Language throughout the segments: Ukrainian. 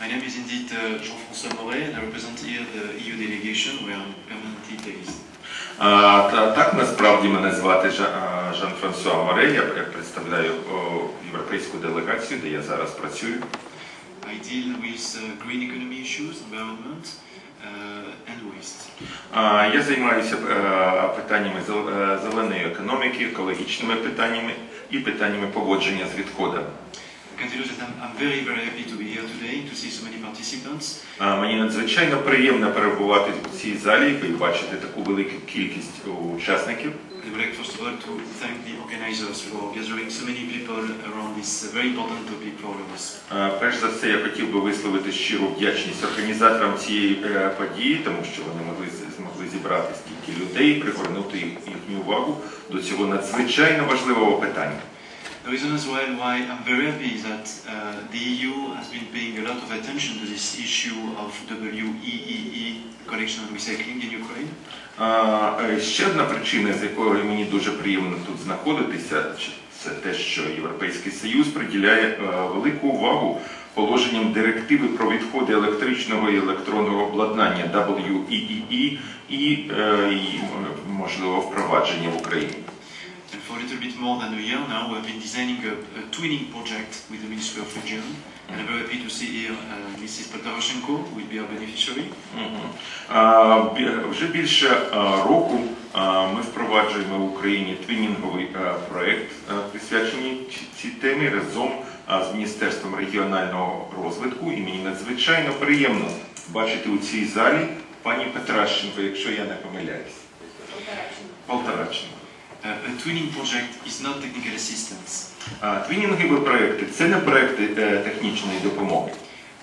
My name is indeed uh, Jean-François Moret, and I represent here the EU delegation where I'm permanently based. А, та- Так насправді мене звати Жа- а, Жан-Франсуа Море. Я представляю о, європейську делегацію, де я зараз працюю. I deal with uh, green economy issues, environment, uh, and waste. А, Я займаюся е, питаннями зел- е, зеленої економіки, екологічними питаннями і питаннями поводження з відходами. Мені надзвичайно приємно перебувати у цій залі і бачити таку велику кількість учасників. I would like first of all to thank the organizers for gathering so many people around this very important topic for us. Перш за все, я хотів би висловити щиру вдячність організаторам цієї е, події, тому що вони могли змогли зібрати стільки людей, пригорнути їхню увагу до цього надзвичайно важливого питання. The reason as well why I'm very happy is that uh, the EU has been paying a lot of attention to this issue of WEEE collection and recycling in Ukraine. Е, Ще одна причина, з якою мені дуже приємно тут знаходитися, це те, що Європейський Союз приділяє е, велику увагу положенням директиви про відходи електричного і електронного обладнання WEEE і е, її, можливо впровадження в Україні. And for a little bit more than a year now, we have been designing a, a twinning project with the Ministry of Region. And I'm very happy to see here uh, Mrs. Poltarashenko, who will be our beneficiary. Бі- Вже більше року ми впроваджуємо в Україні твінінговий проект, а, присвячений ці- цій темі разом з Міністерством регіонального розвитку. І мені надзвичайно приємно бачити у цій залі пані Петращенко, якщо я не помиляюсь. Полтораченко. Uh, a twinning project is not technical assistance. А, Твінінгові проекти це не проекти е, технічної допомоги.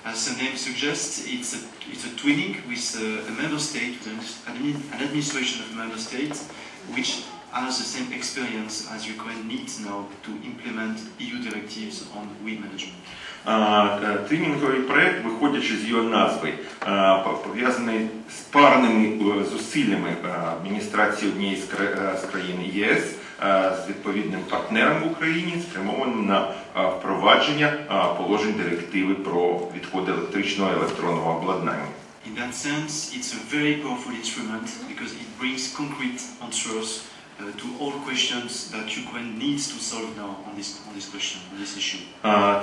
As the name suggests, it's a, it's a twinning with uh, a member state, with an admin- an administration of a member state, which has the same experience as Ukraine needs now to implement EU directives on weed management. Е, Твінінговий проект, виходячи з його назви, пов'язаний з парними е, зусиллями е, адміністрації однієї з кра- е, з країн ЄС е, з відповідним партнером в Україні, спрямованим на е, впровадження е, положень директиви про відходи електричного і електронного обладнання. In that sense, it's a very powerful instrument because it brings concrete answers to all questions that Ukraine needs to solve now on this, on this question, on this issue.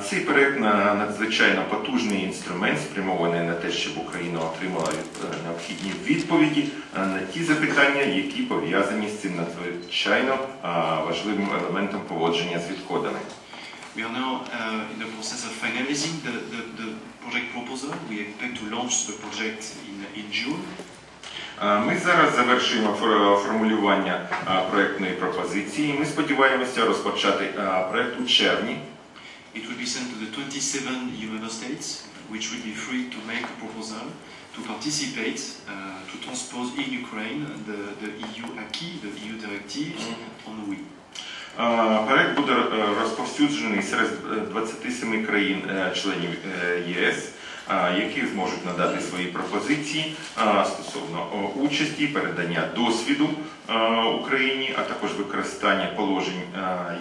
Цей проект надзвичайно потужний інструмент, спрямований на те, щоб Україна отримала е, необхідні відповіді е, на ті запитання, які пов'язані з цим надзвичайно важливим елементом поводження з відходами. We are now uh, in the process of finalizing the, the, the project proposal. We expect to launch the project in, in June. Ми зараз завершуємо формулювання а, проектної пропозиції. Ми сподіваємося розпочати а, проект у червні. It will be sent to the 27 EU member states, which will be free to make a proposal to participate uh, to transpose in Ukraine the, the EU acquis, the EU directives on weed. А, Проект буде е, розповсюджений серед е, 27 країн е, членів е, ЄС, які зможуть надати свої пропозиції стосовно участі, передання досвіду Україні, а також використання положень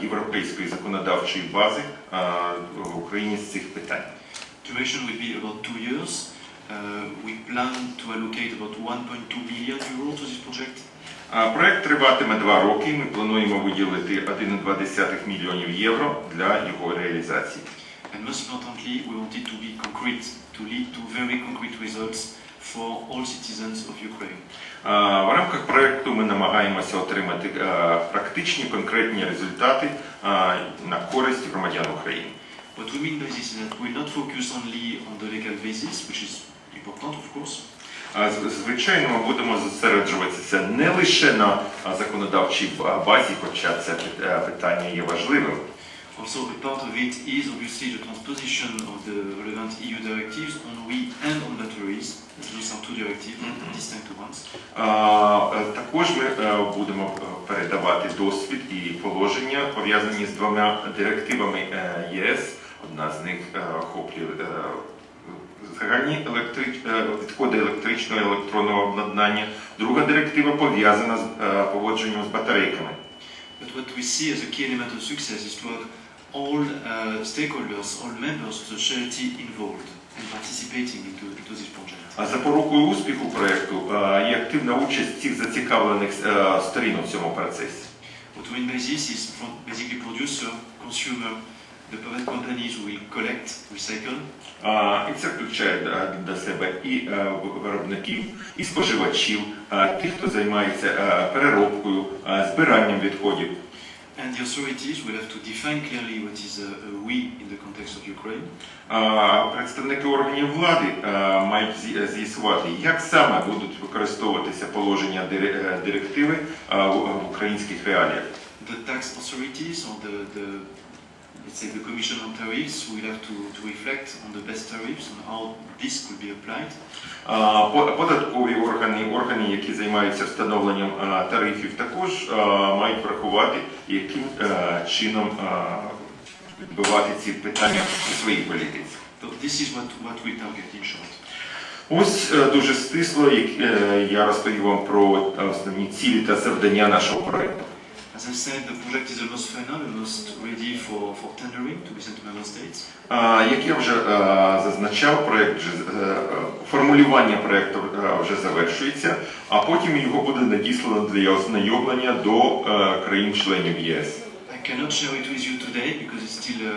європейської законодавчої бази в Україні з цих питань. Duration will be about two years. Uh, we plan to allocate about 1.2 billion euros to this project. Проект триватиме два роки. Ми плануємо виділити 1,2 мільйонів євро для його реалізації. And most importantly, we want it to be concrete, to lead to very concrete results for all citizens of Ukraine. В рамках проекту ми намагаємося отримати практичні конкретні результати на користь громадян України. What we mean by this is that we not focus only on the legal basis, which is important, of course, Звичайно, ми будемо зосереджуватися не лише на законодавчій базі, хоча це е, питання є важливим. Also, a part of it is obviously the transposition of the relevant EU directives on weed and on batteries. Those are two directives, Mhm. distinct ones. Е, Також ми е, будемо е, передавати досвід і положення пов'язані з двома директивами ЄС. Одна з них охоплює загальні електрич... відходи електричного і електронного обладнання. Друга директива пов'язана з поводженням з батарейками. But what we see as a key element of success is to have all uh, stakeholders, all members of the charity involved and participating into, into this project. А запорукою успіху проекту е, є активна участь всіх зацікавлених е, сторін у цьому процесі. What we mean by this is basically producer, consumer, the private companies who will collect, recycle, І це включає е, до себе і е, виробників, і споживачів, е, тих, хто займається е, переробкою, е, збиранням відходів. And the authorities will have to define clearly what is a, a we in the context of Ukraine. Представники органів влади е, мають з'ясувати, як саме будуть використовуватися положення е, директиви е, в українських реаліях. The tax authorities or the, the let's say the Commission on Tariffs will have to, to reflect on the best tariffs and how this could be applied. По- Податкові органи, органи, які займаються встановленням тарифів, також мають врахувати, яким е, чином відбивати ці питання у своїй політиці. This is what, what we target in short. Ось е, дуже стисло, як е, я розповів вам про основні цілі та завдання нашого проекту. As I said, the project is almost final, almost ready for, for tendering to be sent to member states. А, Як я вже е, зазначав, проект вже е, е, формулювання проекту е, вже завершується, а потім його буде надіслано для ознайомлення до е, країн-членів ЄС. I cannot share it with you today because it's still a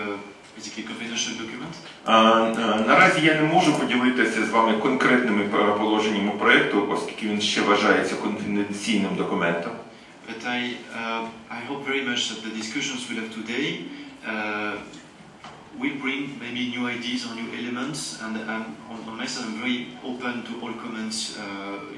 basically confidential document. Е, Наразі я не можу поділитися з вами конкретними положеннями проекту, оскільки він ще вважається конфіденційним документом. I, uh, I hope very much that the discussions we'll have today uh, will bring maybe new ideas or new elements. And I'm, on, on my side, I'm very open to all comments uh,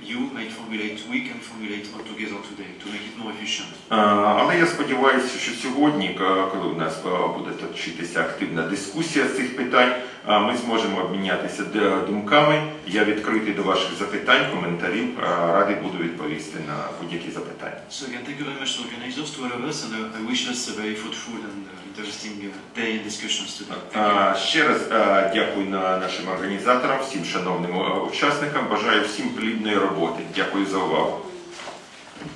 you might formulate, we can formulate all together today to make it more efficient. Е, Але я сподіваюся, що сьогодні, коли у нас е, буде точитися активна дискусія з цих питань, е, ми зможемо обмінятися думками. Я відкритий до ваших запитань, коментарів. Е, Радий буду відповісти на будь-які запитання. So again, thank you very much to organizers, to all of us, and uh, I wish us a very fruitful and uh, interesting uh, day and discussions today. Ще раз дякую на нашим організаторам, всім шановним е, учасникам. Бажаю всім плідної роботи. Дякую за увагу.